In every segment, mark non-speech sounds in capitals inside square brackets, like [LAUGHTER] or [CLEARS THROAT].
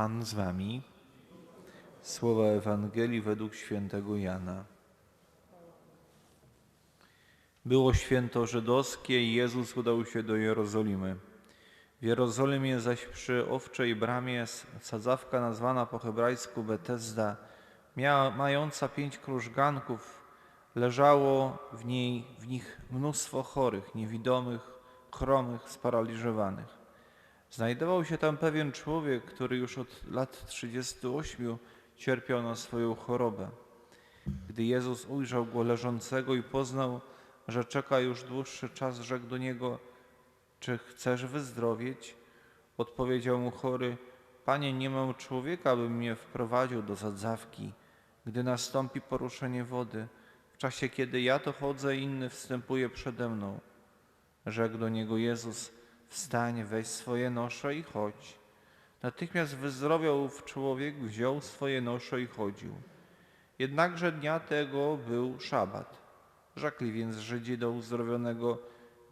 Pan z wami. Słowa Ewangelii według świętego Jana. Było święto żydowskie i Jezus udał się do Jerozolimy. W Jerozolimie zaś przy owczej bramie sadzawka nazwana po hebrajsku Betesda, miała, mająca pięć krużganków, leżało w niej w nich mnóstwo chorych, niewidomych, chromych, sparaliżowanych. Znajdował się tam pewien człowiek, który już od lat 38 cierpiał na swoją chorobę. Gdy Jezus ujrzał go leżącego i poznał, że czeka już dłuższy czas, rzekł do niego: Czy chcesz wyzdrowieć? Odpowiedział mu chory: Panie, nie mam człowieka, by mnie wprowadził do zadzawki, gdy nastąpi poruszenie wody. W czasie, kiedy ja to chodzę, inny wstępuje przede mną. Rzekł do niego Jezus: Wstań, weź swoje nosze i chodź. Natychmiast wyzdrowiał ów człowiek, wziął swoje nosze i chodził. Jednakże dnia tego był szabat. Rzekli więc Żydzi do uzdrowionego,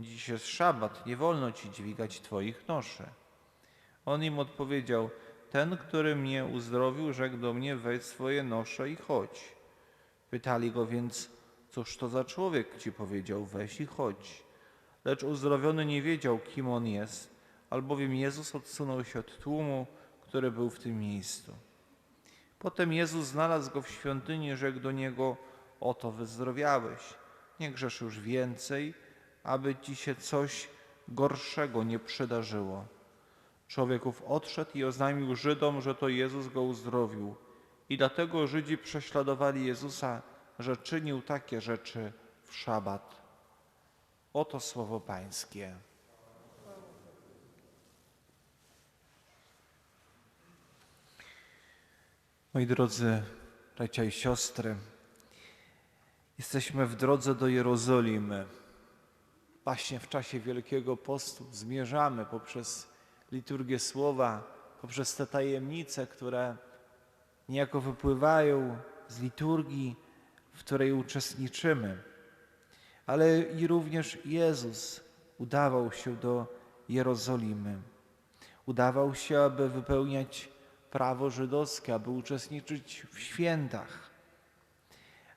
dziś jest szabat, nie wolno ci dźwigać twoich noszy. On im odpowiedział, ten, który mnie uzdrowił, rzekł do mnie, weź swoje nosze i chodź. Pytali go więc, cóż to za człowiek ci powiedział, weź i chodź. Lecz uzdrowiony nie wiedział, kim on jest, albowiem Jezus odsunął się od tłumu, który był w tym miejscu. Potem Jezus znalazł go w świątyni rzekł do niego, oto wyzdrowiałeś, nie grzesz już więcej, aby ci się coś gorszego nie przydarzyło. Człowieków odszedł i oznajmił Żydom, że to Jezus go uzdrowił. I dlatego Żydzi prześladowali Jezusa, że czynił takie rzeczy w szabat. Oto słowo Pańskie. Moi drodzy bracia i siostry, jesteśmy w drodze do Jerozolimy. Właśnie w czasie Wielkiego Postu zmierzamy poprzez liturgię słowa, poprzez te tajemnice, które niejako wypływają z liturgii, w której uczestniczymy. Ale i również Jezus udawał się do Jerozolimy. Udawał się, aby wypełniać prawo żydowskie, aby uczestniczyć w świętach.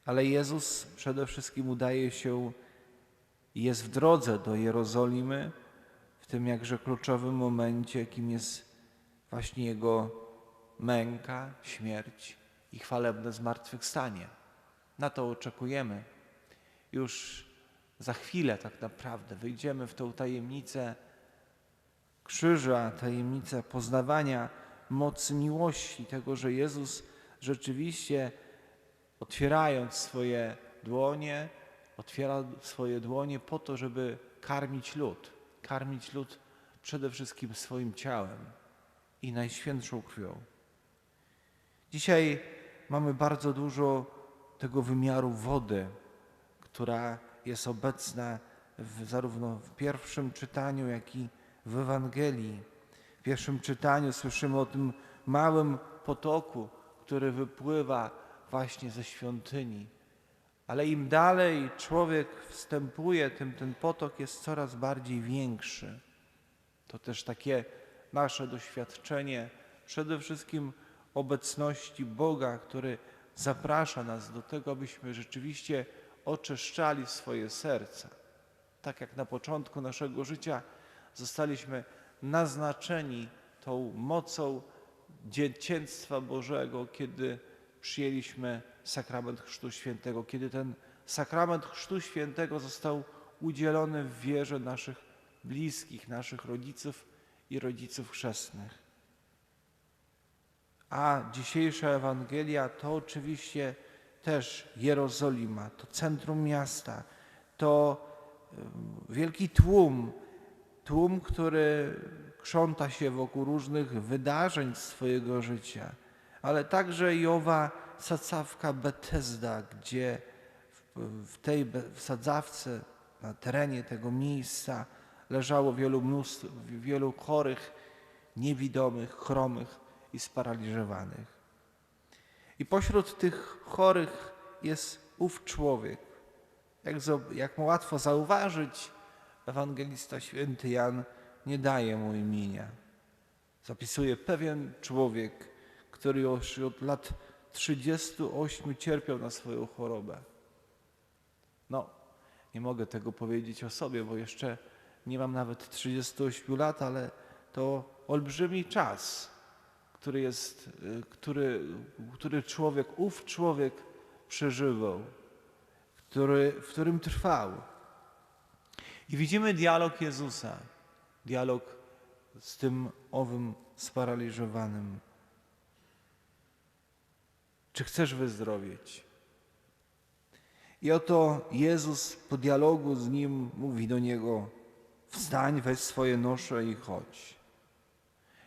Ale Jezus przede wszystkim udaje się i jest w drodze do Jerozolimy, w tym jakże kluczowym momencie, jakim jest właśnie Jego męka, śmierć i chwalebne zmartwychwstanie. Na to oczekujemy. Już za chwilę tak naprawdę wyjdziemy w tą tajemnicę krzyża, tajemnicę poznawania mocy miłości, tego, że Jezus rzeczywiście otwierając swoje dłonie, otwiera swoje dłonie po to, żeby karmić lud. Karmić lud przede wszystkim swoim ciałem i najświętszą krwią. Dzisiaj mamy bardzo dużo tego wymiaru wody, która jest obecna w, zarówno w pierwszym czytaniu, jak i w Ewangelii. W pierwszym czytaniu słyszymy o tym małym potoku, który wypływa właśnie ze świątyni. Ale im dalej człowiek wstępuje, tym ten potok jest coraz bardziej większy. To też takie nasze doświadczenie, przede wszystkim obecności Boga, który zaprasza nas do tego, abyśmy rzeczywiście oczyszczali swoje serca. Tak jak na początku naszego życia zostaliśmy naznaczeni tą mocą dziecięctwa Bożego, kiedy przyjęliśmy sakrament Chrztu Świętego, kiedy ten sakrament Chrztu Świętego został udzielony w wierze naszych bliskich, naszych rodziców i rodziców chrzestnych. A dzisiejsza Ewangelia to oczywiście też Jerozolima, to centrum miasta, to wielki tłum, tłum, który krząta się wokół różnych wydarzeń swojego życia, ale także i owa sadzawka Betesda, gdzie w tej sadzawce, na terenie tego miejsca leżało wielu wielu chorych, niewidomych, chromych i sparaliżowanych. I pośród tych chorych jest ów człowiek. Jak, jak łatwo zauważyć, ewangelista święty Jan nie daje mu imienia. Zapisuje pewien człowiek, który już od lat 38 cierpiał na swoją chorobę. No, nie mogę tego powiedzieć o sobie, bo jeszcze nie mam nawet 38 lat, ale to olbrzymi czas, który jest, y, który, który człowiek, ów człowiek przeżywał, który, w którym trwał. I widzimy dialog Jezusa, dialog z tym owym sparaliżowanym. Czy chcesz wyzdrowieć? I oto Jezus po dialogu z nim mówi do niego: Wstań, weź swoje nosze i chodź.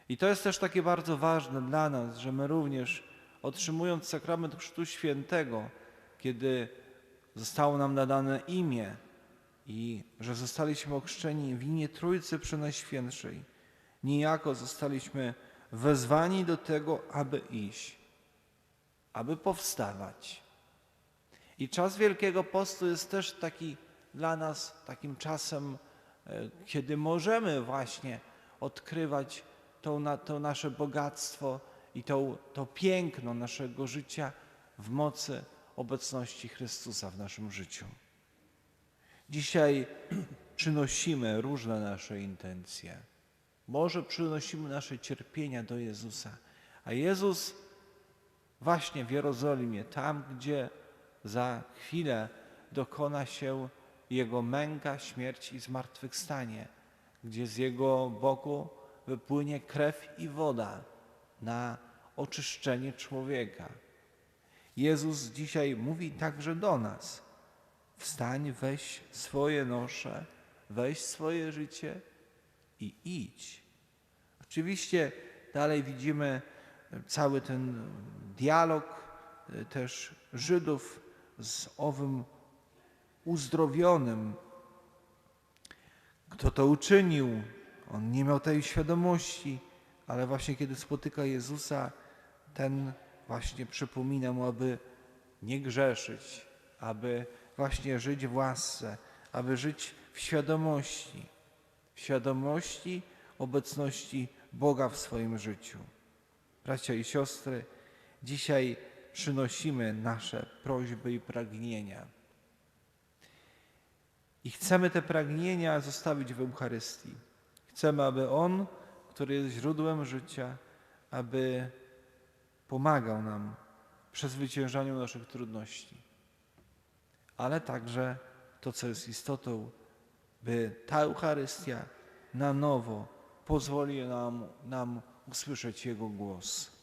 I to jest też takie bardzo ważne dla nas, że my również otrzymując sakrament Chrztu Świętego, kiedy zostało nam nadane imię i że zostaliśmy ochrzczeni w imię Trójcy Przenajświętszej, niejako zostaliśmy wezwani do tego, aby iść, aby powstawać. I czas Wielkiego Postu jest też taki dla nas takim czasem, e, kiedy możemy właśnie odkrywać to, na, to nasze bogactwo i to, to piękno naszego życia w mocy obecności Chrystusa w naszym życiu. Dzisiaj [CLEARS THROAT] przynosimy różne nasze intencje. Może przynosimy nasze cierpienia do Jezusa, a Jezus właśnie w Jerozolimie, tam gdzie za chwilę dokona się Jego męka, śmierć i zmartwychwstanie, gdzie z Jego boku wypłynie krew i woda na oczyszczenie człowieka. Jezus dzisiaj mówi także do nas: wstań, weź swoje nosze, weź swoje życie i idź. Oczywiście dalej widzimy cały ten dialog e, też Żydów z owym uzdrowionym. Kto to uczynił? On nie miał tej świadomości, ale właśnie kiedy spotyka Jezusa, ten właśnie przypomina mu, aby nie grzeszyć, aby właśnie żyć w łasce, aby żyć w świadomości, w świadomości obecności Boga w swoim życiu. Bracia i siostry, dzisiaj przynosimy nasze prośby i pragnienia. I chcemy te pragnienia zostawić w Eucharystii. Chcemy, aby On, który jest źródłem życia, aby pomagał nam w przezwyciężaniu naszych trudności. Ale także to, co jest istotą, by ta Eucharystia na nowo pozwoli nam, nam usłyszeć Jego głos.